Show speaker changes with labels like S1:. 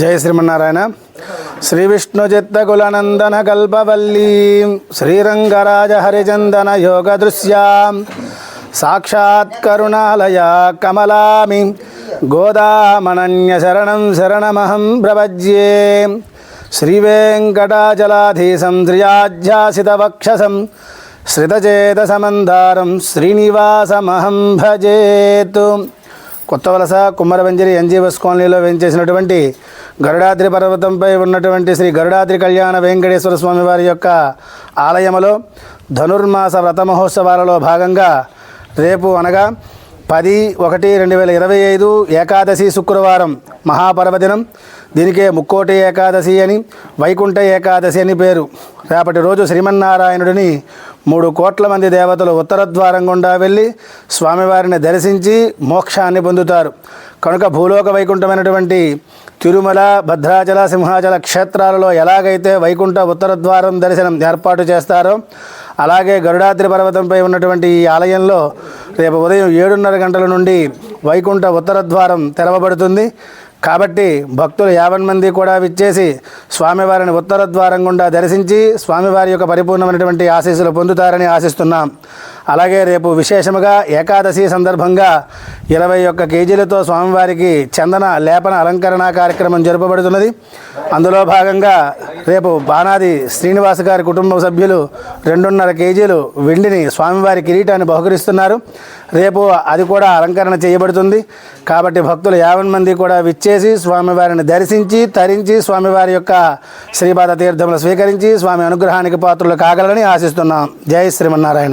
S1: జై శ్రీమన్నారాయణ. శ్రీ విష్ణు చిత్త కులనందన కల్పవల్లీ శ్రీరంగరాజ హరిచందన యోగ దృశ్యాం సాక్షాత్ కరుణాలయ కమలామి గోదామనన్య శరణం శరణమహం ప్రపజ్యే శ్రీవేంకటాచలాధీశం శ్రియాధ్యాసితవక్షసం శ్రితచేతసమందారం శ్రీనివాసమహం భజేతు. కొత్త వలస కుమ్మరబంజరి ఎన్జీవస్ కాలనీలో వేయించేసినటువంటి గరుడాద్రి పర్వతంపై ఉన్నటువంటి శ్రీ గరుడాద్రి కళ్యాణ వెంకటేశ్వర స్వామి వారి యొక్క ఆలయములో ధనుర్మాస వ్రత మహోత్సవాలలో భాగంగా రేపు అనగా పది ఒకటి రెండు వేల ఇరవై ఐదు ఏకాదశి శుక్రవారం మహాపర్వదినం. దీనికే ముక్కోటి ఏకాదశి అని వైకుంఠ ఏకాదశి అని పేరు. రేపటి రోజు శ్రీమన్నారాయణుడిని మూడు కోట్ల మంది దేవతలు ఉత్తర ద్వారం గుండా వెళ్ళి స్వామివారిని దర్శించి మోక్షాన్ని పొందుతారు. కనుక భూలోక వైకుంఠమైనటువంటి తిరుమల భద్రాచల సింహాచల క్షేత్రాలలో ఎలాగైతే వైకుంఠ ఉత్తర ద్వారం దర్శనం ఏర్పాటు చేస్తారో అలాగే గరుడాద్రి పర్వతంపై ఉన్నటువంటి ఈ ఆలయంలో రేపు ఉదయం ఏడున్నర గంటల నుండి వైకుంఠ ఉత్తర ద్వారం తెరవబడుతుంది. కాబట్టి భక్తులు యాభై మంది కూడా విచ్చేసి స్వామివారిని ఉత్తర ద్వారం గుండా దర్శించి స్వామివారి యొక్క పరిపూర్ణమైనటువంటి ఆశీస్సులు పొందుతారని ఆశిస్తున్నాం. అలాగే రేపు విశేషముగా ఏకాదశి సందర్భంగా ఇరవై ఒక్క కేజీలతో స్వామివారికి చందన లేపన అలంకరణ కార్యక్రమం జరుపబడుతున్నది. అందులో భాగంగా రేపు బానాది శ్రీనివాస్ గారి కుటుంబ సభ్యులు రెండున్నర కేజీలు వెండిని స్వామివారి కిరీటాన్ని బహుకరిస్తున్నారు. రేపు అది కూడా అలంకరణ చేయబడుతుంది. కాబట్టి భక్తులు యాభై మంది కూడా విచ్చేసి స్వామివారిని దర్శించి తరించి స్వామివారి యొక్క శ్రీపాద తీర్థములు స్వీకరించి స్వామి అనుగ్రహానికి పాత్రలు కాగలని ఆశిస్తున్నాం. జై శ్రీమన్నారాయణ.